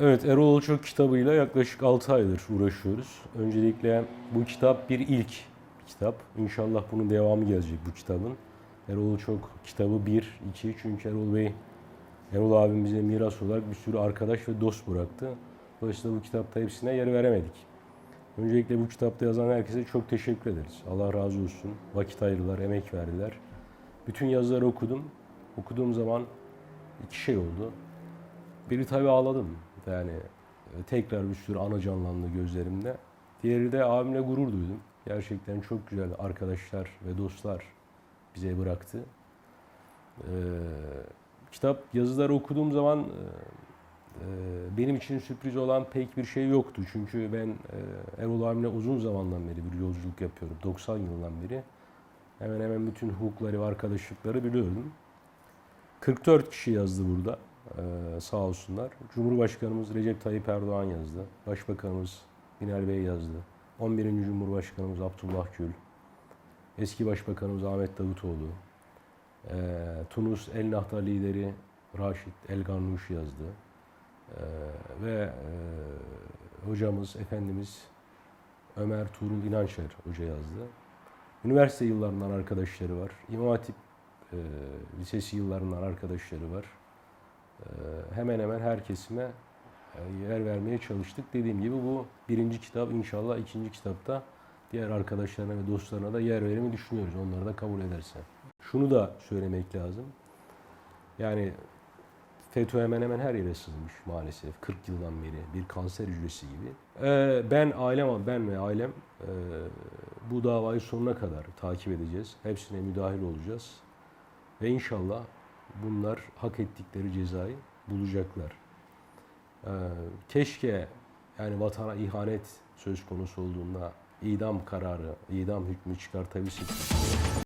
Evet, Erol Olçok kitabıyla yaklaşık 6 aydır uğraşıyoruz. Öncelikle bu kitap bir ilk kitap. İnşallah bunun devamı gelecek bu kitabın. Erol Olçok kitabı 1, 2 çünkü Erol Bey, Erol abim bize miras olarak bir sürü arkadaş ve dost bıraktı. Dolayısıyla bu kitapta hepsine yer veremedik. Öncelikle bu kitapta yazan herkese çok teşekkür ederiz. Allah razı olsun. Vakit ayırdılar, emek verdiler. Bütün yazıları okudum. Okuduğum zaman iki şey oldu. Biri tabii ağladım. Yani e, tekrar sürü ana canlandı gözlerimde. Diğeri de abimle gurur duydum. Gerçekten çok güzel arkadaşlar ve dostlar bize bıraktı. Ee, kitap yazıları okuduğum zaman e, e, benim için sürpriz olan pek bir şey yoktu. Çünkü ben e, Erol abimle uzun zamandan beri bir yolculuk yapıyorum. 90 yıldan beri. Hemen hemen bütün hukukları ve arkadaşlıkları biliyorum. 44 kişi yazdı burada. Ee, sağ olsunlar. Cumhurbaşkanımız Recep Tayyip Erdoğan yazdı. Başbakanımız Binali Bey yazdı. 11. Cumhurbaşkanımız Abdullah Gül. Eski Başbakanımız Ahmet Davutoğlu. Ee, Tunus El Nahda lideri Raşit El Garnuş yazdı. Ee, ve e, hocamız, Efendimiz Ömer Tuğrul İnançer hoca yazdı. Üniversite yıllarından arkadaşları var. İmam Hatip e, lisesi yıllarından arkadaşları var. E, hemen hemen her kesime e, yer vermeye çalıştık. Dediğim gibi bu birinci kitap inşallah ikinci kitapta diğer arkadaşlarına ve dostlarına da yer vermeyi düşünüyoruz. Onları da kabul ederse. Şunu da söylemek lazım. Yani FETÖ hemen hemen her yere sızmış maalesef. 40 yıldan beri bir kanser hücresi gibi. Ee, ben ailem, ben ve ailem e, bu davayı sonuna kadar takip edeceğiz. Hepsine müdahil olacağız. Ve inşallah bunlar hak ettikleri cezayı bulacaklar. Ee, keşke yani vatana ihanet söz konusu olduğunda idam kararı, idam hükmü çıkartabilsek.